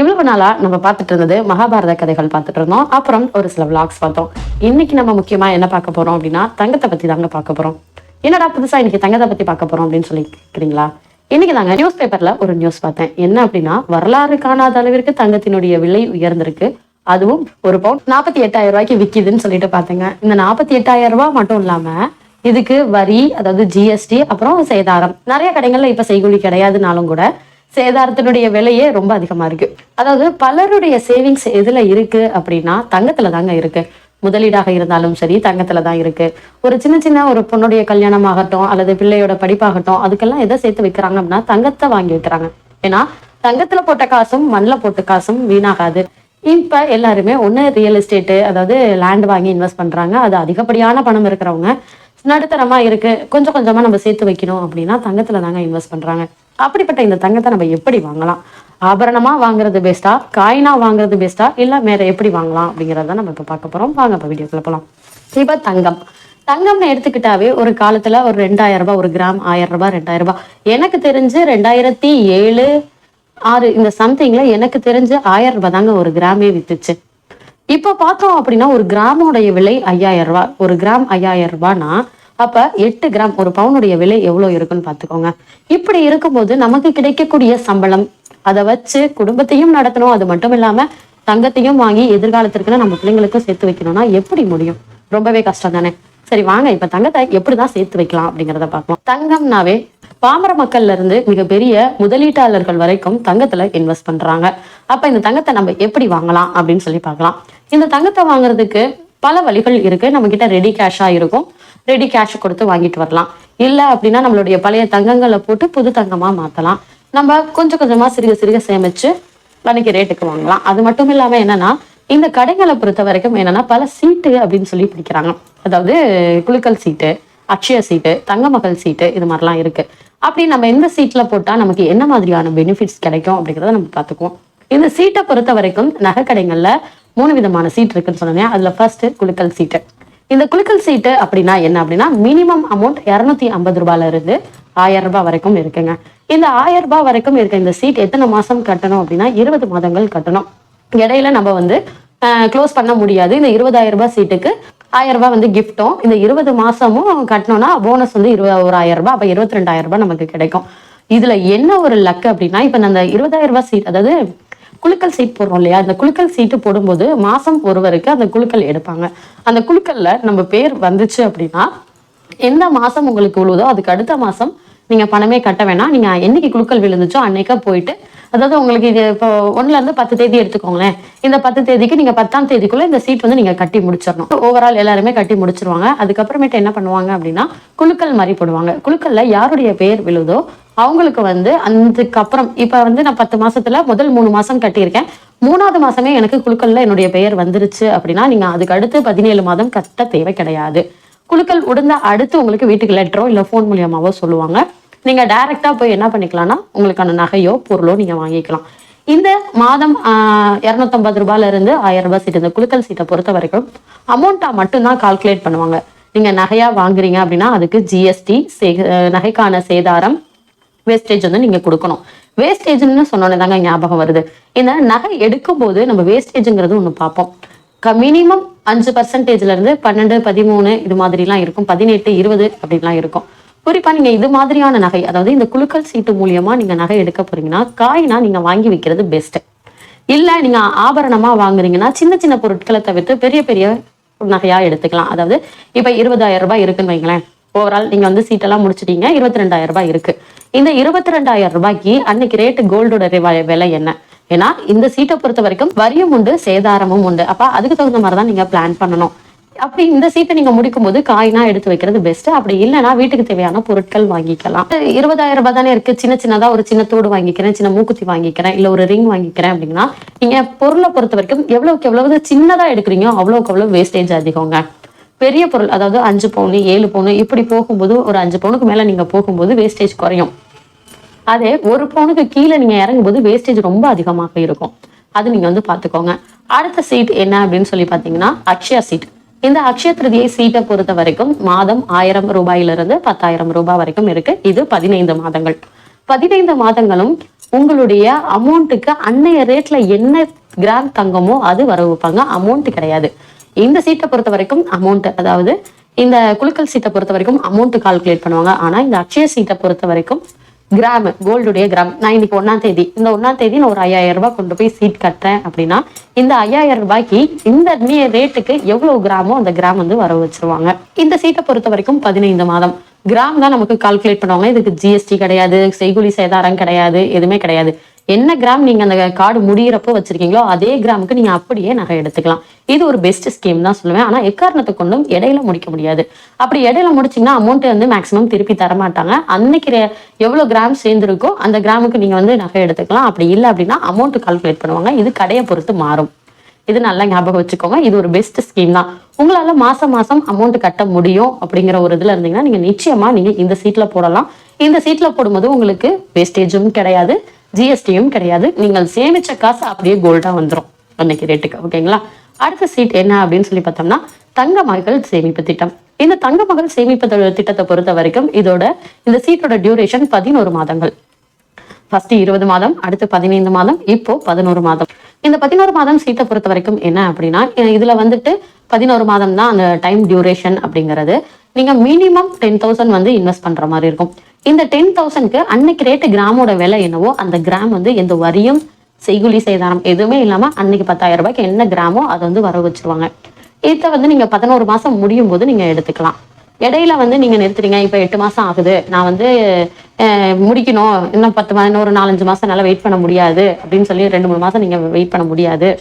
இவ்வளவு நாளா நம்ம பார்த்துட்டு இருந்தது மகாபாரத கதைகள் பார்த்துட்டு இருந்தோம். அப்புறம் ஒரு சில விளாக்ஸ் பார்த்தோம். இன்னைக்கு நம்ம முக்கியமா என்ன பார்க்க போறோம் அப்படின்னா தங்கத்தை பத்தி தாங்க பார்க்க போறோம். என்னடா புதுசா இன்னைக்கு தங்கத்தை பத்தி பார்க்க போறோம் அப்படின்னு சொல்லி கேக்குறீங்களா இன்னைக்கு தாங்க நியூஸ் பேப்பர்ல ஒரு நியூஸ் பார்த்தேன். என்ன அப்படின்னா வரலாறு காணாத அளவிற்கு தங்கத்தினுடைய விலை உயர்ந்திருக்கு. அதுவும் ஒரு பவுண்ட் நாற்பத்தி எட்டாயிரம் ரூபாய்க்கு விக்குதுன்னு சொல்லிட்டு பார்த்தேங்க. இந்த நாற்பத்தி எட்டாயிரம் ரூபாய் மட்டும் இல்லாம இதுக்கு வரி அதாவது ஜிஎஸ்டி அப்புறம் சேதாரம். நிறைய கடைகள்ல இப்ப செய்கூலி கிடையாதுனாலும் கூட சேதாரத்தினுடைய விலையே ரொம்ப அதிகமா இருக்கு. அதாவது பலருடைய சேவிங்ஸ் எதில் இருக்கு அப்படின்னா தங்கத்துல தாங்க இருக்கு. முதலீடாக இருந்தாலும் சரி தங்கத்துல தான் இருக்கு. ஒரு சின்ன சின்ன ஒரு பொண்ணுடைய கல்யாணம் ஆகட்டும் அல்லது பிள்ளையோட படிப்பாகட்டும் அதுக்கெல்லாம் எதை சேர்த்து வைக்கிறாங்க அப்படின்னா தங்கத்தை வாங்கி வைக்கிறாங்க. ஏன்னா தங்கத்துல போட்ட காசும் மண்ணில் போட்ட காசும் வீணாகாது. இப்ப எல்லாருமே ஒன்று ரியல் எஸ்டேட்டு அதாவது லேண்ட் வாங்கி இன்வெஸ்ட் பண்றாங்க. அது அதிகப்படியான பணம் இருக்கிறவங்க நடுத்தரமா இருக்கு. கொஞ்சம் கொஞ்சமா நம்ம சேர்த்து வைக்கணும் அப்படின்னா தங்கத்துல தாங்க இன்வெஸ்ட் பண்றாங்க. அப்படிப்பட்ட இந்த தங்கத்தை நம்ம எப்படி வாங்கலாம்? ஆபரணமா வாங்குறது பெஸ்ட்டா காயினாக வாங்குறது பெஸ்ட்டா இல்ல வேற எப்படி வாங்கலாம் அப்படிங்கறத நம்ம இப்போ பார்க்க போறோம். வாங்க இப்போ வீடியோக்குள்ள போகலாம் இப்போ தங்கம். தங்கம்னு எடுத்துக்கிட்டாவே ஒரு காலத்துல ஒரு ரெண்டாயிரம் ரூபாய் ஒரு கிராம் ஆயிரம் ரூபாய் ரெண்டாயிரம் ரூபாய். எனக்கு தெரிஞ்சு ரெண்டாயிரத்தி ஏழு ஆறு இந்த சம்திங்ல எனக்கு தெரிஞ்சு ஆயிரம் ரூபாய் தாங்க ஒரு கிராமே வித்துச்சு. இப்ப பார்த்தோம் அப்படின்னா ஒரு கிராமோடைய விலை ஐயாயிரம் ரூபாய். ஒரு கிராம் ஐயாயிரம் ரூபாய்னா அப்ப எட்டு கிராம் ஒரு பவுனுடைய விலை எவ்வளவு இருக்குன்னு பாத்துக்கோங்க இப்படி இருக்கும்போது நமக்கு கிடைக்கக்கூடிய சம்பளம் அதை வச்சு குடும்பத்தையும் நடத்தணும். அது மட்டும் இல்லாம தங்கத்தையும் வாங்கி எதிர்காலத்திற்கு நம்ம பிள்ளைங்களுக்கும் சேர்த்து வைக்கணும்னா எப்படி முடியும்? ரொம்பவே கஷ்டம் தானே? சரி வாங்க இப்ப தங்கத்தை எப்படிதான் சேர்த்து வைக்கலாம் அப்படிங்கறத பார்ப்போம். தங்கம்னாவே பாமர மக்கள்ல இருந்து மிகப்பெரிய முதலீட்டாளர்கள் வரைக்கும் தங்கத்துல இன்வெஸ்ட் பண்றாங்க. அப்ப இந்த தங்கத்தை நம்ம எப்படி வாங்கலாம் அப்படின்னு சொல்லி பார்க்கலாம். இந்த தங்கத்தை வாங்குறதுக்கு பல வழிகள் இருக்கு. நம்ம கிட்ட ரெடி கேஷா இருக்கும். ரெடி கேஷ் கொடுத்து வாங்கிட்டு வரலாம். இல்ல அப்படின்னா நம்மளுடைய பழைய தங்கங்களை போட்டு புது தங்கமா மாத்தலாம். நம்ம கொஞ்சம் கொஞ்சமா சிறுக சிறுக சேமிச்சு அன்னைக்கு ரேட்டுக்கு வாங்கலாம். அது மட்டும் இல்லாம என்னன்னா இந்த கடைகளை பொறுத்த வரைக்கும் என்னன்னா பல சீட்டு அப்படின்னு சொல்லி பிடிக்கிறாங்க. அதாவது குலுக்கல் சீட்டு அக்ஷய சீட்டு தங்கமகள் சீட்டு இது மாதிரிலாம் இருக்கு. அப்படி நம்ம எந்த சீட்ல போட்டா நமக்கு என்ன மாதிரியான பெனிஃபிட்ஸ் கிடைக்கும் அப்படிங்கறத நம்ம பார்த்துக்குவோம். இந்த சீட்டை பொறுத்த வரைக்கும் நகை கடைகள்ல மூணு விதமான சீட் இருக்குன்னு சொன்னேன் அதுல ஃபர்ஸ்ட் குலுக்கல் சீட்டு இந்த குலுக்கல் சீட்டு அப்படின்னா என்ன அப்படின்னா மினிமம் அமௌண்ட் இரநூத்தி ஐம்பது ரூபாயில இருந்து ஆயிரம் ரூபாய் வரைக்கும் இருக்குங்க. இந்த ஆயிரம் ரூபாய் வரைக்கும் இருக்க இந்த சீட் எத்தனை மாசம் கட்டணும் அப்படின்னா இருபது மாதங்கள் கட்டணும். இடையில நம்ம வந்து க்ளோஸ் பண்ண முடியாது. இந்த இருபதாயிரம் ரூபாய் சீட்டுக்கு ஆயிரம் ரூபாய் வந்து கிஃப்ட்டும் இந்த இருபது மாசமும் கட்டணும்னா போனஸ் வந்து இருபது ஒரு ஆயிரம் ரூபாய் அப்ப இருபத்தி ரெண்டாயிரம் ரூபாய் நமக்கு கிடைக்கும். இதுல என்ன ஒரு லக்கு அப்படின்னா இப்ப அந்த இருபதாயிரம் ரூபாய் சீட் அதாவது குழுக்கள் சீட் போடுறோம் இல்லையா? அந்த குழுக்கள் சீட்டு போடும்போது மாசம் ஒருவருக்கு அந்த குழுக்கள் எடுப்பாங்க. அந்த குழுக்களில் நம்ம பேர் வந்துச்சு அப்படின்னா எந்த மாசம் உங்களுக்கு விழுதோ அதுக்கு அடுத்த மாசம் நீங்க பணமே கட்ட வேணாம். நீங்க என்னைக்கு குழுக்கள் விழுந்துச்சோ அன்னைக்கா போயிட்டு அதாவது உங்களுக்கு இது இப்போ ஒன்றுலேருந்து இருந்து பத்து தேதி எடுத்துக்கோங்களேன். இந்த பத்து தேதிக்கு நீங்க பத்தாம் தேதிக்குள்ள இந்த சீட் வந்து நீங்க கட்டி முடிச்சிடணும். ஓவரால் எல்லாருமே கட்டி முடிச்சிருவாங்க. அதுக்கப்புறமேட்டு என்ன பண்ணுவாங்க அப்படின்னா குழுக்கள் மாதிரி போடுவாங்க. குழுக்களில் யாருடைய பேர் விழுதோ அவங்களுக்கு வந்து அதுக்கப்புறம் இப்ப வந்து நான் பத்து மாசத்துல முதல் மூணு மாசம் கட்டியிருக்கேன். மூணாவது மாசமே எனக்கு குழுக்கள்ல என்னுடைய பெயர் வந்துருச்சு அப்படின்னா நீங்க அதுக்கு அடுத்து பதினேழு மாதம் கட்ட தேவை கிடையாது. குழுக்கள் உடந்த அடுத்து உங்களுக்கு வீட்டுக்கு லெட்டரோ இல்ல ஃபோன் மூலியமாவோ சொல்லுவாங்க. நீங்க டைரக்டா போய் என்ன பண்ணிக்கலாம்னா உங்களுக்கான நகையோ பொருளோ நீங்க வாங்கிக்கலாம். இந்த மாதம் ஆஹ் இருநூத்தம்பது ரூபாயில இருந்து ஆயிரம் ரூபாய் சீட் இந்த குழுக்கள் சீட்டை பொறுத்த வரைக்கும் அமௌண்ட்டா மட்டும்தான் கால்குலேட் பண்ணுவாங்க. நீங்க நகையா வாங்குறீங்க அப்படின்னா அதுக்கு ஜிஎஸ்டி நகைக்கான சேதாரம் வேஸ்டேஜ் வந்து நீங்க கொடுக்கணும். வேஸ்டேஜ்னு சொன்னோன்னே தாங்க ஞாபகம் வருது. இந்த நகை எடுக்கும் போது நம்ம வேஸ்டேஜ்ங்கிறது ஒன்று பார்ப்போம். மினிமம் அஞ்சு பர்சன்டேஜ்ல இருந்து பன்னெண்டு பதிமூணு இது மாதிரிலாம் இருக்கும். பதினெட்டு இருபது அப்படிலாம் இருக்கும். குறிப்பா நீங்க இது மாதிரியான நகை அதாவது இந்த குழுக்கள் சீட்டு மூலியமா நீங்க நகை எடுக்க போறீங்கன்னா காயினா நீங்க வாங்கி வைக்கிறது பெஸ்ட் இல்ல நீங்க ஆபரணமா வாங்குறீங்கன்னா சின்ன சின்ன பொருட்களை தவிர்த்து பெரிய பெரிய நகையா எடுத்துக்கலாம். அதாவது இப்ப இருபதாயிரம் ரூபாய் இருக்குன்னு வைங்களேன். ஓவரால் நீங்க வந்து சீட்டெல்லாம் முடிச்சிட்டீங்க. இருபத்தி ரெண்டாயிரம் ரூபாய் இருக்கு. இந்த இருபத்தி ரெண்டாயிரம் ரூபாய்க்கு அன்னைக்கு ரேட்டு கோல்டோட விலை என்ன? ஏன்னா இந்த சீட்டை பொறுத்த வரைக்கும் வரியும் உண்டு சேதாரமும் உண்டு. அப்ப அதுக்கு தகுந்த மாதிரி தான் நீங்க பிளான் பண்ணணும். அப்படி இந்த சீட்டை நீங்க முடிக்கும் போது காயினா எடுத்து வைக்கிறது பெஸ்ட் அப்படி இல்லைன்னா வீட்டுக்கு தேவையான பொருட்கள் வாங்கிக்கலாம். இருபதாயிரம் ரூபாய் தானே இருக்கு. சின்ன சின்னதா ஒரு சின்ன தோடு வாங்கிக்கிறேன் சின்ன மூக்குத்தி வாங்கிக்கிறேன் இல்ல ஒரு ரிங் வாங்கிக்கிறேன் அப்படின்னா நீங்க பொருளை பொறுத்த வரைக்கும் எவ்வளவுக்கு எவ்வளவு சின்னதா எடுக்கிறீங்களோ அவ்வளவுக்கு அவ்வளவு வேஸ்டேஜ் அதிகங்க. பெரிய பொருள் அதாவது அஞ்சு பவுனு ஏழு பவுனு இப்படி போகும்போது ஒரு அஞ்சு பவுனுக்கு மேல நீங்க போகும்போது வேஸ்டேஜ் குறையும். அதே ஒரு பவுனுக்கு கீழே நீங்க இறங்கும்போது வேஸ்டேஜ் ரொம்ப அதிகமாக இருக்கும். அது நீங்க வந்து பாத்துக்கோங்க. அடுத்த சீட் என்ன அப்படின்னு சொல்லி பாத்தீங்கன்னா அக்ஷயா சீட் இந்த அக்ஷய திருதியை சீட்டை பொறுத்த வரைக்கும் மாதம் ஆயிரம் ரூபாயிலிருந்து பத்தாயிரம் ரூபாய் வரைக்கும் இருக்கு. இது பதினைந்து மாதங்கள். பதினைந்து மாதங்களும் உங்களுடைய அமௌண்ட்டுக்கு அன்னைய ரேட்ல என்ன கிராம் தங்கமோ அது வர வைப்பாங்க. அமௌண்ட் கிடையாது. இந்த சீட்டை பொறுத்த வரைக்கும் அமௌண்ட் அதாவது இந்த குலுக்கல் சீட்டை பொறுத்த வரைக்கும் அமௌண்ட் கால்குலேட் பண்ணுவாங்க. ஆனா இந்த அக்ஷய சீட்டை பொறுத்த வரைக்கும் கிராம் கோல்டுடைய கிராம் நான் இன்னைக்கு ஒன்றாம் தேதி இந்த ஒன்றாம் தேதி நான் ஒரு ஐயாயிரம் ரூபாய் கொண்டு போய் சீட் கட்டுறேன் அப்படின்னா இந்த ஐயாயிரம் ரூபாய்க்கு இந்த ரேட்டுக்கு எவ்வளவு கிராமோ அந்த கிராம் வந்து வர வச்சிருவாங்க. இந்த சீட்டை பொறுத்த வரைக்கும் பதினைந்து மாதம். கிராம் தான் நமக்கு கால்குலேட் பண்ணுவாங்க. இதுக்கு ஜிஎஸ்டி கிடையாது செய்குலி சேதாரம் கிடையாது எதுவுமே கிடையாது. என்ன கிராம் நீங்க அந்த கார்டு முடியிறப்போ வச்சிருக்கீங்களோ அதே கிராமுக்கு நீங்க அப்படியே நகை எடுத்துக்கலாம். இது ஒரு பெஸ்ட் ஸ்கீம் தான் சொல்லுவேன். ஆனா எக்காரணத்தை கொண்டும் இடையில முடிக்க முடியாது. அப்படி இடையில முடிச்சீங்கன்னா அமௌண்ட் வந்து மேக்ஸிமம் திருப்பி தரமாட்டாங்க அன்னைக்கு ரே- எவ்வளவு கிராம் சேர்ந்துருக்கோ அந்த கிராமுக்கு நீங்க வந்து நகை எடுத்துக்கலாம். அப்படி இல்லை அப்படின்னா அமௌண்ட் கால்குலேட் பண்ணுவாங்க. இது கடையை பொறுத்து மாறும். இது நல்லா ஞாபகம் வச்சுக்கோங்க. இது ஒரு பெஸ்ட் ஸ்கீம் தான். உங்களால மாசம் மாசம் அமௌண்ட் கட்ட முடியும் அப்படிங்கிற ஒரு இதுல இருந்தீங்கன்னா நீங்க நிச்சயமா நீங்க இந்த சீட்ல போடலாம். இந்த சீட்ல போடும்போது உங்களுக்கு வேஸ்டேஜும் கிடையாது. ஜிஎஸ்டியும் கிடையாது. நீங்கள் சேமிச்ச காசு அப்படியே கோல்டா வந்துரும். அன்னைக்கு ரேட்டுக்கு ஓகேங்களா அடுத்த சீட் என்ன அப்படின்னு சொல்லி பார்த்தோம்னா தங்க மகள் சேமிப்பு திட்டம். இந்த தங்க மகள் சேமிப்பு திட்டத்தை பொறுத்த வரைக்கும் இதோட இந்த சீட்டோட டியூரேஷன் பதினோரு மாதங்கள். ஃபர்ஸ்ட் இருபது மாதம் அடுத்து பதினைந்து மாதம் இப்போ பதினோரு மாதம். இந்த பதினோரு மாதம் சீட்டை பொறுத்த வரைக்கும் என்ன அப்படின்னா இதுல வந்துட்டு பதினோரு மாதம் தான் அந்த டைம் டியூரேஷன் அப்படிங்கிறது. நீங்கள் மினிமம் டென் தௌசண்ட் வந்து இன்வெஸ்ட் பண்ணுற மாதிரி இருக்கும். இந்த டென் தௌசண்ட்க்கு அன்னைக்கு ரேட்டு கிராமோட விலை என்னவோ அந்த கிராம் வந்து எந்த வரியும் செய்குலி சேதாரம் எதுவுமே இல்லாமல் அன்னைக்கு பத்தாயிரம் ரூபாய்க்கு என்ன கிராமோ அதை வந்து வர வச்சிருவாங்க. இதை வந்து நீங்கள் பதினோரு மாதம் முடியும் போது நீங்கள் எடுத்துக்கலாம். இடையில வந்து நீங்கள் நிறுத்துறீங்க இப்போ எட்டு மாதம் ஆகுது. நான் வந்து முடிக்கணும். இன்னும் பத்து மா- இன்னும் ஒரு நாலஞ்சு மாதம் நல்லா வெயிட் பண்ண முடியாது அப்படின்னு சொல்லி ரெண்டு மூணு மாதம் நீங்கள் வெயிட் பண்ண முடியாது.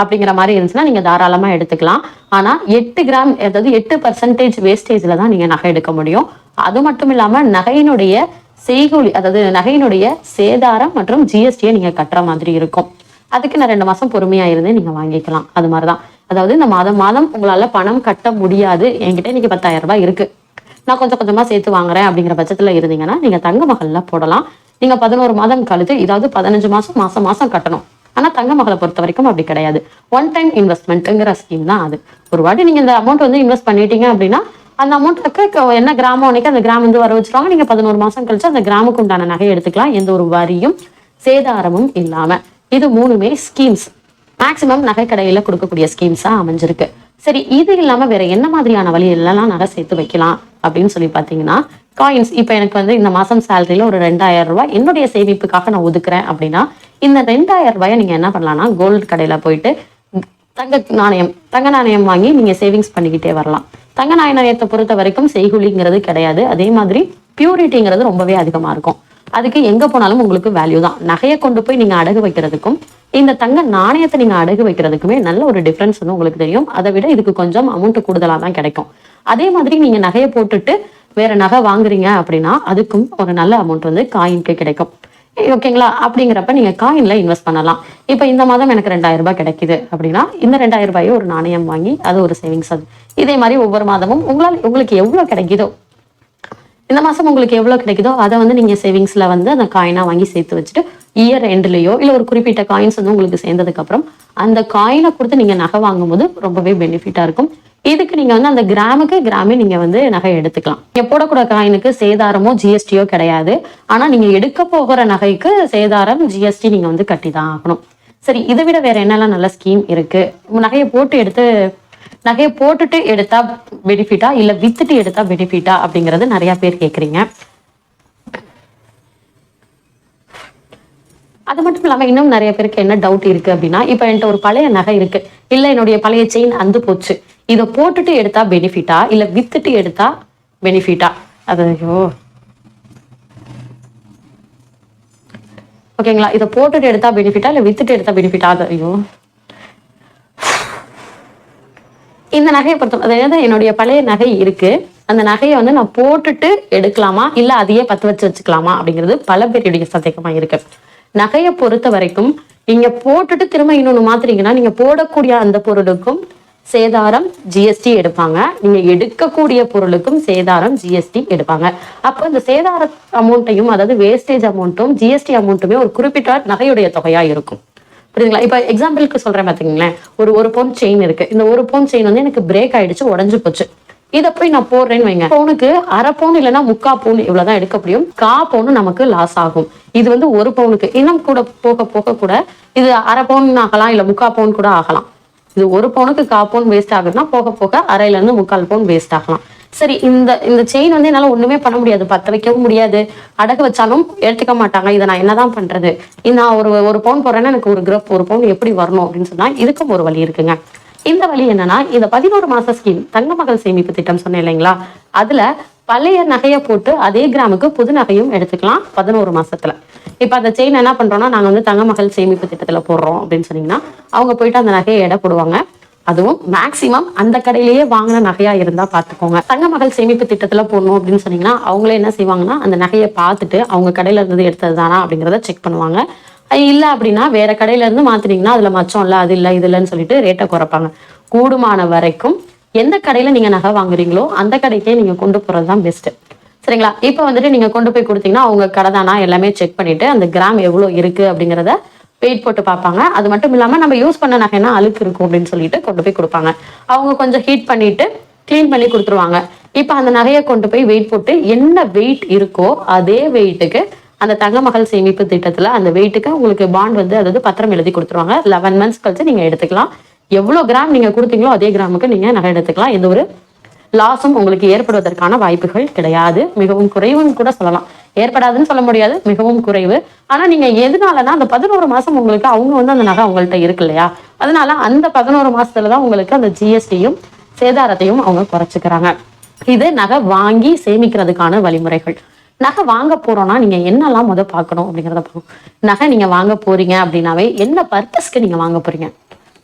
அப்படிங்கிற மாதிரி இருந்துச்சுன்னா நீங்க தாராளமா எடுத்துக்கலாம். ஆனா எட்டு கிராம் அதாவது எட்டு பர்சன்டேஜ் வேஸ்டேஜ்ல தான் நீங்க நகை எடுக்க முடியும். அது மட்டும் இல்லாம நகையினுடைய செய்கூலி அதாவது நகையினுடைய சேதாரம் மற்றும் ஜிஎஸ்டியை நீங்க கட்டுற மாதிரி இருக்கும். அதுக்கு நான் ரெண்டு மாசம் பொறுமையா இருந்து நீங்க வாங்கிக்கலாம். அது மாதிரிதான். அதாவது இந்த மாதம் மாதம் உங்களால பணம் கட்ட முடியாது. என்கிட்ட இன்னைக்கு பத்தாயிரம் ரூபாய் இருக்கு. நான் கொஞ்சம் கொஞ்சமா சேர்த்து வாங்குறேன் அப்படிங்கிற பட்சத்துல இருந்தீங்கன்னா நீங்க தங்க மகள்ல போடலாம். நீங்க பதினோரு மாதம் கழித்து இதாவது பதினஞ்சு மாசம் மாசம் மாசம் கட்டணும். ஆனா தங்க மகளை பொறுத்த வரைக்கும் அப்படி கிடையாது. ஒன் டைம் இன்வெஸ்ட்மெண்ட்டுங்கிற ஸ்கீம் தான் அது. ஒரு வாட்டி நீங்க இந்த அமௌண்ட் வந்து இன்வெஸ்ட் பண்ணிட்டீங்க அப்படின்னா அந்த அமௌண்ட்டுக்கு என்ன கிராமம் அன்னைக்கு அந்த கிராம் வந்து வர வச்சுருவாங்க. நீங்க பதினோரு மாசம் கழிச்சு அந்த கிராமுக்கு உண்டான நகை எடுத்துக்கலாம். எந்த ஒரு வரியும் சேதாரமும் இல்லாம. இது மூணுமே ஸ்கீம்ஸ் மேக்சிமம் நகை கடையில கொடுக்கக்கூடிய ஸ்கீம்ஸாக அமைஞ்சிருக்கு. சரி இது இல்லாம வேற என்ன மாதிரியான வழி எல்லாம் நகை சேர்த்து வைக்கலாம் அப்படின்னு சொல்லி பாத்தீங்கன்னா காயின்ஸ் இப்போ எனக்கு வந்து இந்த மாதம் சேலரியில் ஒரு ரெண்டாயிரம் ரூபாய். என்னுடைய சேமிப்புக்காக நான் ஒதுக்குறேன் அப்படின்னா இந்த ரெண்டாயிரம் ரூபாயை நீங்கள் என்ன பண்ணலாம்னா கோல்டு கடையில் போயிட்டு தங்க நாணயம் தங்க நாணயம் வாங்கி நீங்கள் சேவிங்ஸ் பண்ணிக்கிட்டே வரலாம். தங்க நாணயத்தை பொறுத்த வரைக்கும் செய்குலிங்கிறது கிடையாது. அதே மாதிரி பியூரிட்டிங்கிறது ரொம்பவே அதிகமாக இருக்கும். அதுக்கு எங்க போனாலும் உங்களுக்கு வேல்யூ தான். நகையை கொண்டு போய் நீங்க அடகு வைக்கிறதுக்கும் இந்த தங்க நாணயத்தை நீங்க அடகு வைக்கிறதுக்குமே நல்ல ஒரு டிஃபரன்ஸ் வந்து உங்களுக்கு தெரியும். அதை விட இதுக்கு கொஞ்சம் அமௌண்ட் கூடுதலா தான் கிடைக்கும். அதே மாதிரி நீங்க நகையை போட்டுட்டு வேற நகை வாங்குறீங்க அப்படின்னா அதுக்கும் ஒரு நல்ல அமௌண்ட் வந்து காயின்க்கு கிடைக்கும். ஓகேங்களா அப்படிங்கிறப்ப நீங்க காயின்ல இன்வெஸ்ட் பண்ணலாம். இப்போ இந்த மாதம் எனக்கு ரெண்டாயிரம் ரூபாய் கிடைக்குது அப்படின்னா இந்த ரெண்டாயிரம் ரூபாயை ஒரு நாணயம் வாங்கி அது ஒரு சேவிங்ஸ் அது. இதே மாதிரி ஒவ்வொரு மாதமும் உங்களால் உங்களுக்கு எவ்வளவு கிடைக்குதோ இந்த மாசம் உங்களுக்கு எவ்வளவு கிடைக்குதோ அதை வந்து நீங்க சேவிங்ஸ்ல வந்து அந்த காயினா வாங்கி சேர்த்து வச்சுட்டு இயர் எண்ட்லேயோ இல்லை ஒரு குறிப்பிட்ட காயின்ஸ் வந்து உங்களுக்கு சேர்ந்ததுக்கு அப்புறம் அந்த காயினை கொடுத்து நீங்க நகை வாங்கும்போது ரொம்பவே பெனிஃபிட்டா இருக்கும். இதுக்கு நீங்க வந்து அந்த கிராமுக்கு கிராமே நீங்க வந்து நகை எடுத்துக்கலாம். நீங்க போடக்கூட காயினுக்கு சேதாரமோ ஜிஎஸ்டியோ கிடையாது. ஆனா நீங்க எடுக்க போகிற நகைக்கு சேதாரம் ஜிஎஸ்டி நீங்க வந்து கட்டி தான் ஆகணும். சரி இதை விட வேற என்னெல்லாம் நல்ல ஸ்கீம் இருக்கு? நகையை போட்டு எடுத்து நகையை போட்டுட்டு எடுத்தா பெனிஃபிட்டா இல்ல வித்துட்டு எடுத்தா பெனிஃபிட்டா அப்படிங்கறது நிறைய பேர் கேக்குறீங்க. அது மட்டும் இல்லாம இன்னும் நிறைய பேருக்கு என்ன டவுட் இருக்கு அப்படின்னா இப்ப என்கிட்ட ஒரு பழைய நகை இருக்கு. இல்ல என்னுடைய பழைய செயின் அந்து போச்சு. இதை போட்டுட்டு எடுத்தா பெனிஃபிட்டா இல்ல வித்துட்டு எடுத்தா பெனிஃபிட்டா அது ஐயோ ஓகேங்களா இதை போட்டுட்டு எடுத்தா பெனிஃபிட்டா இல்ல வித்துட்டு எடுத்தா பெனிஃபிட்டா அது ஐயோ இந்த நகையை பொறுத்த அதாவது என்னுடைய பழைய நகை இருக்கு. அந்த நகையை வந்து நான் போட்டுட்டு எடுக்கலாமா? இல்ல அதையே பத்து வச்சு வச்சுக்கலாமா? அப்படிங்கிறது பல பேருடைய சந்தேகமா இருக்கு. நகையை பொறுத்த வரைக்கும் நீங்க போட்டுட்டு திரும்ப இன்னொன்னு மாத்துறீங்கன்னா நீங்க போடக்கூடிய அந்த பொருளுக்கும் சேதாரம் ஜிஎஸ்டி எடுப்பாங்க. நீங்க எடுக்கக்கூடிய பொருளுக்கும் சேதாரம் ஜிஎஸ்டி எடுப்பாங்க. அப்போ இந்த சேதார அமௌண்ட்டையும் அதாவது வேஸ்டேஜ் அமௌண்ட்டும் ஜிஎஸ்டி அமௌண்ட்டுமே ஒரு குறிப்பிட்ட நகையுடைய தொகையா இருக்கும். புரியுதுங்களா? இப்போ எக்ஸாம்பிளுக்கு சொல்றேன் பாத்தீங்களேன். ஒரு ஒரு பவுன் செயின் இருக்கு. இந்த ஒரு பவுன் செயின் வந்து எனக்கு பிரேக் ஆயிடுச்சு உடஞ்சு போச்சு. இதை போய் நான் போடுறேன்னு வைங்க. பவுனுக்கு அரை பவுன் இல்லைன்னா முக்கா பவுன் இவ்வளவுதான் எடுக்க முடியும். கா பவுன் நமக்கு லாஸ் ஆகும். இது வந்து ஒரு பவுனுக்கு இன்னும் கூட போக போக கூட இது அரை பவுன் ஆகலாம் இல்ல முக்கா பவுன் கூட ஆகலாம். இது ஒரு பவுனுக்கு கா பவுன் வேஸ்ட் ஆகுதுன்னா போக போக அரையிலேருந்து முக்கால் பவுன் வேஸ்ட் ஆகலாம். சரி இந்த இந்த செயின் வந்து என்னால ஒண்ணுமே பண்ண முடியாது. பத்த வைக்கவும் முடியாது. அடகு வச்சாலும் எடுத்துக்க மாட்டாங்க. இதை நான் என்னதான் பண்றது? நான் ஒரு ஒரு பவுன் போடுறேன்னா எனக்கு ஒரு கிரப் ஒரு பவுன் எப்படி வரணும் அப்படின்னு சொன்னா இதுக்கும் ஒரு வழி இருக்குங்க. இந்த வழி என்னன்னா இந்த பதினோரு மாச ஸ்கீம் தங்க மகள் சேமிப்பு திட்டம் சொன்னேன் இல்லைங்களா? அதுல பழைய நகையை போட்டு அதே கிராமுக்கு புது நகையும் எடுத்துக்கலாம் பதினோரு மாசத்துல. இப்போ அந்த செயின் என்ன பண்றோம்னா நாங்க வந்து தங்க மகள் சேமிப்பு திட்டத்துல போடுறோம் அப்படின்னு சொன்னீங்கன்னா அவங்க போயிட்டு அந்த நகையை எடை போடுவாங்க. அதுவும் மேக்சிமம் அந்த கடையிலேயே வாங்கின நகையா இருந்தா பாத்துக்கோங்க. தங்க மகள் சேமிப்பு திட்டத்துல போடணும் அப்படின்னு சொன்னீங்கன்னா அவங்களே என்ன செய்வாங்கன்னா அந்த நகையை பார்த்துட்டு அவங்க கடையில இருந்து எடுத்தது தானா அப்படிங்கிறத செக் பண்ணுவாங்க. இல்லை அப்படின்னா வேற கடையில இருந்து மாத்தினீங்கன்னா அதுல மச்சம் இல்லை அது இல்லை இது இல்லைன்னு சொல்லிட்டு ரேட்டை குறைப்பாங்க. கூடுமான வரைக்கும் எந்த கடையில நீங்க நகை வாங்குறீங்களோ அந்த கடைக்கே நீங்க கொண்டு போறது தான் பெஸ்ட் சரிங்களா? இப்போ வந்துட்டு நீங்க கொண்டு போய் கொடுத்தீங்கன்னா அவங்க கடை தானா எல்லாமே செக் பண்ணிட்டு அந்த கிராம் எவ்வளவு இருக்கு அப்படிங்கிறத வெயிட் போட்டு பார்ப்பாங்க. அது மட்டும் இல்லாம நம்ம யூஸ் பண்ண நகைனா அழுக்கு இருக்கும் அப்படின்னு சொல்லிட்டு கொண்டு போய் கொடுப்பாங்க. அவங்க கொஞ்சம் ஹீட் பண்ணிட்டு க்ளீன் பண்ணி கொடுத்துருவாங்க. இப்போ அந்த நகையை கொண்டு போய் வெயிட் போட்டு என்ன வெயிட் இருக்கோ அதே வெயிட்டுக்கு அந்த தங்கமகள் சேமிப்பு திட்டத்தில் அந்த வெயிட்டுக்கு உங்களுக்கு பாண்ட் வந்து அதாவது பத்திரம் எழுதி கொடுத்துருவாங்க. லெவன் மந்த்ஸ் கழிச்சு நீங்கள் எடுத்துக்கலாம். எவ்வளோ கிராம் நீங்க கொடுத்தீங்களோ அதே கிராமுக்கு நீங்க நகை எடுத்துக்கலாம். எந்த ஒரு லாஸும் உங்களுக்கு ஏற்படுவதற்கான வாய்ப்புகள் கிடையாது. மிகவும் குறைவுன்னு கூட சொல்லலாம். ஏற்படாதுன்னு சொல்ல முடியாது. மிகவும் குறைவு. ஆனா நீங்க எதனாலனா அந்த பதினோரு மாசம் உங்களுக்கு அவங்க வந்து அந்த நகை அவங்கள்ட்ட இருக்கு இல்லையா? அதனால அந்த பதினோரு மாசத்துலதான் உங்களுக்கு அந்த ஜிஎஸ்டியும் சேதாரத்தையும் அவங்க குறைச்சிக்கிறாங்க. இது நகை வாங்கி சேமிக்கிறதுக்கான வழிமுறைகள். நகை வாங்க போறோம்னா நீங்க என்னெல்லாம் முத பார்க்கணும் அப்படிங்கறத பார்க்கணும். நகை நீங்க வாங்க போறீங்க அப்படின்னாவே என்ன பர்பஸ்க்கு நீங்க வாங்க போறீங்க?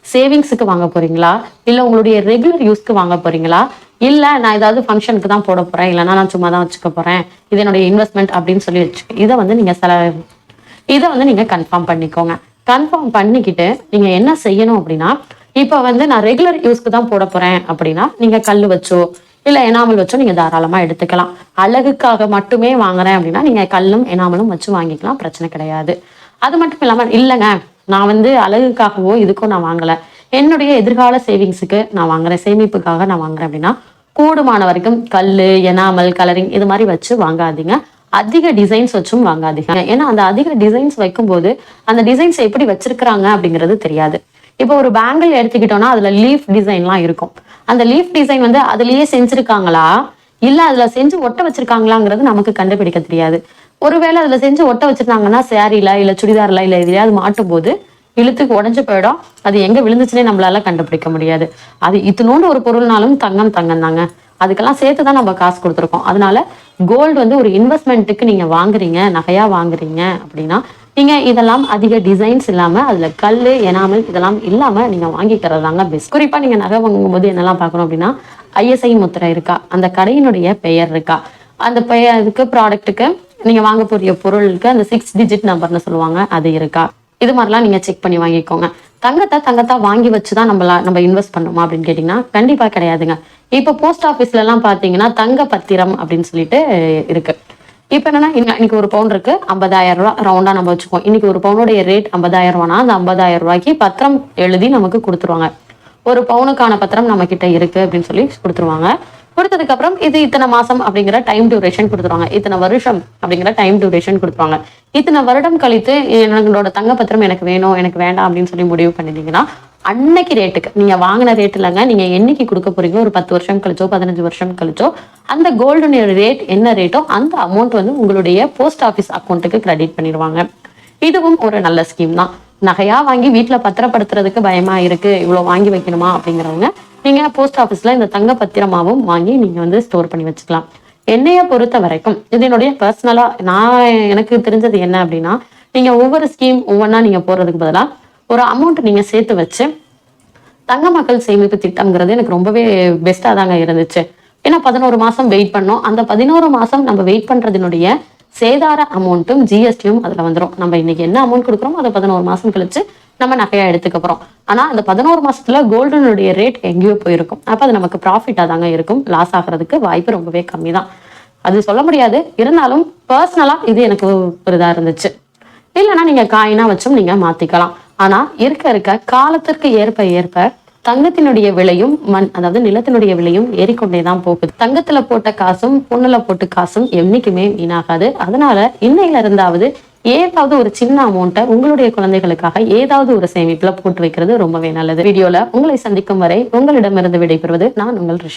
சேவிங்ஸுக்கு வாங்க போறீங்களா? இல்லை உங்களுடைய ரெகுலர் யூஸ்க்கு வாங்க போறீங்களா? இல்லை நான் ஏதாவது ஃபங்க்ஷனுக்கு தான் போட போறேன் இல்லைனா நான் சும்மா தான் வச்சுக்க போறேன். இது என்னுடைய இன்வெஸ்ட்மெண்ட் அப்படின்னு சொல்லி வச்சு இதை வந்து நீங்க சில இதை வந்து நீங்க கன்ஃபார்ம் பண்ணிக்கோங்க. கன்ஃபார்ம் பண்ணிக்கிட்டு நீங்க என்ன செய்யணும் அப்படின்னா இப்போ வந்து நான் ரெகுலர் யூஸ்க்கு தான் போட போறேன் அப்படின்னா நீங்க கல் வச்சோ இல்லை எனாமல் வச்சோ நீங்க தாராளமா எடுத்துக்கலாம். அழகுக்காக மட்டுமே வாங்குறேன் அப்படின்னா நீங்க கல்லும் எனாமலும் வச்சு வாங்கிக்கலாம் பிரச்சனை கிடையாது. அது மட்டும் இல்லாமல் இல்லைங்க நான் வந்து அழகுக்காகவோ இதுக்கும் நான் வாங்கல. என்னுடைய எதிர்கால சேவிங்ஸுக்கு நான் வாங்குறேன். சேமிப்புக்காக நான் வாங்குறேன் அப்படின்னா கூடுமான வரைக்கும் கல் எனாமல் கலரிங் இது மாதிரி வச்சு வாங்காதீங்க. அதிக டிசைன்ஸ் வச்சும் வாங்காதீங்க. ஏன்னா அந்த அதிக டிசைன்ஸ் வைக்கும்போது அந்த டிசைன்ஸ் எப்படி வச்சிருக்கிறாங்க அப்படிங்கிறது தெரியாது. இப்போ ஒரு பேங்கிள் எடுத்துக்கிட்டோம்னா அதுல லீஃப் டிசைன்லாம் இருக்கும். அந்த லீஃப் டிசைன் வந்து அதுலயே செஞ்சிருக்காங்களா? இல்ல அதுல செஞ்சு ஒட்ட வச்சிருக்காங்களாங்கிறது நமக்கு கண்டுபிடிக்க தெரியாது. ஒருவேளை அதில் செஞ்சு ஒட்ட வச்சிருந்தாங்கன்னா சேரீல இல்லை சுடிதாரில் இல்லை எதையாவது மாட்டும் போது இழுத்துக்கு உடஞ்சு போயிடும். அது எங்கே விழுந்துச்சுன்னே நம்மளால கண்டுபிடிக்க முடியாது. அது இத்தினோண்டு ஒரு பொருள்னாலும் தங்கம் தங்கம் தாங்க அதுக்கெல்லாம் சேர்த்து தான் நம்ம காசு கொடுத்துருக்கோம். அதனால கோல்டு வந்து ஒரு இன்வெஸ்ட்மெண்ட்டுக்கு நீங்கள் வாங்குறீங்க நகையாக வாங்குறீங்க அப்படின்னா நீங்கள் இதெல்லாம் அதிக டிசைன்ஸ் இல்லாமல் அதில் கல் எனாமல் இதெல்லாம் இல்லாமல் நீங்கள் வாங்கிக்கிறது தாங்க பெஸ்ட் குறிப்பாக நீங்கள் நகை வாங்கும்போது என்னெல்லாம் பார்க்கணும் அப்படின்னா ஐஎஸ்ஐ முத்திரை இருக்கா அந்த கடையினுடைய பெயர் இருக்கா அந்த பெயருக்கு ப்ராடக்ட்டுக்கு நீங்க வாங்க போறிய பொருளுக்கு அந்த சிக்ஸ் டிஜிட் நம்பர்னு சொல்லுவாங்க அது இருக்கா? இது மாதிரிலாம் நீங்க செக் பண்ணி வாங்கிக்கோங்க. தங்கத்தை தங்கத்தா வாங்கி வச்சுதான் நம்மள நம்ம இன்வெஸ்ட் பண்ணுமா அப்படின்னு கேட்டீங்கன்னா கண்டிப்பா கிடையாதுங்க. இப்போ போஸ்ட் ஆபீஸ்ல எல்லாம் பாத்தீங்கன்னா தங்க பத்திரம் அப்படின்னு சொல்லிட்டு இருக்கு. இப்போ என்னன்னா இன்னைக்கு ஒரு பவுன் இருக்கு ஐம்பதாயிரம் ரூபாய் ரவுண்டா நம்ம வச்சுக்கோம் இன்னைக்கு ஒரு பவுனுடைய ரேட் ஐம்பதாயிரம் ரூபானா அந்த ஐம்பதாயிரம் ரூபாய்க்கு பத்திரம் எழுதி நமக்கு கொடுத்துருவாங்க. ஒரு பவுனுக்கான பத்திரம் நம்ம கிட்ட இருக்கு அப்படின்னு சொல்லி கொடுத்துருவாங்க. கொடுத்ததுக்கு அப்புறம் இது இத்தனை மாசம் அப்படிங்கிற டைம் டியூரேஷன் கொடுத்துருவாங்க. இத்தனை வருஷம் அப்படிங்கிற டைம் டியூரேஷன் கொடுத்துருவாங்க. இத்தனை வருடம் கழித்து எங்களோட தங்க பத்திரம் எனக்கு வேணும் எனக்கு வேண்டாம் அப்படின்னு சொல்லி முடிவு பண்ணிட்டீங்கன்னா அன்னைக்கு ரேட்டுக்கு நீங்க வாங்கின ரேட் இல்லைங்க நீங்க என்னைக்கு கொடுக்க போறீங்களோ ஒரு பத்து வருஷம் கழிச்சோ பதினஞ்சு வருஷம் கழிச்சோ அந்த கோல்டுடைய ரேட் என்ன ரேட்டோ அந்த அமௌண்ட் வந்து உங்களுடைய போஸ்ட் ஆஃபீஸ் அக்கௌண்ட்டுக்கு கிரெடிட் பண்ணிடுவாங்க. இதுவும் ஒரு நல்ல ஸ்கீம் தான். நகையா வாங்கி வீட்டில் பத்திரப்படுத்துறதுக்கு பயமா இருக்கு இவ்வளோ வாங்கி வைக்கணுமா அப்படிங்கிறவங்க நீங்க போஸ்ட் ஆஃபீஸ்ல இந்த தங்க பத்திரமாவும் வாங்கி நீங்க வந்து ஸ்டோர் பண்ணி வச்சுக்கலாம். என்னைய பொறுத்த வரைக்கும் இது என்னுடைய பர்சனலா நான் எனக்கு தெரிஞ்சது என்ன அப்படின்னா நீங்க ஒவ்வொரு ஸ்கீம் ஒவ்வொன்றா நீங்க போறதுக்கு பதிலா ஒரு அமௌண்ட் நீங்க சேர்த்து வச்சு தங்க மக்கள் சேமிப்பு திட்டம்ங்கிறது எனக்கு ரொம்பவே பெஸ்டா தாங்க இருந்துச்சு. ஏன்னா பதினோரு மாசம் வெயிட் பண்ணோம். அந்த பதினோரு மாசம் நம்ம வெயிட் பண்றதுனுடைய சேதார அமௌண்ட்டும் ஜிஎஸ்டியும் அதுல வந்துடும் நம்ம இன்னைக்கு என்ன அமௌண்ட் கொடுக்குறோமோ அதை பதினோரு மாசம் கழிச்சு நம்ம நகையா எடுத்துக்க போறோம். ஆனா அந்த பதினோரு மாசத்துல கோல்டனுடைய ரேட் எங்கேயோ போயிருக்கும். அப்ப அது நமக்கு ப்ராஃபிட்டா தாங்க இருக்கும். லாஸ் ஆகிறதுக்கு வாய்ப்பு ரொம்பவே கம்மி தான் அது சொல்ல முடியாது. இருந்தாலும் பர்சனலா இது எனக்கு ஒரு இதா இருந்துச்சு. இல்லைன்னா நீங்க காயினா வச்சும் நீங்க மாத்திக்கலாம். ஆனா இருக்க இருக்க காலத்திற்கு ஏற்ப ஏற்ப தங்கத்தினுடைய விலையும் மண் அதாவது நிலத்தினுடைய விலையும் ஏறிக்கொண்டே தான் போகுது. தங்கத்துல போட்ட காசும் பொண்ணுல போட்ட காசும் என்னைக்குமே வீணாகாது. அதனால இன்னையில இருந்தாவது ஏதாவது ஒரு சின்ன அமௌண்ட்டை உங்களுடைய குழந்தைகளுக்காக ஏதாவது ஒரு சேமிப்புல போட்டு வைக்கிறது ரொம்பவே நல்லது. வீடியோல உங்களை சந்திக்கும் வரை உங்களிடமிருந்து விடைபெறுவது நான் உங்கள் ரிஷப்.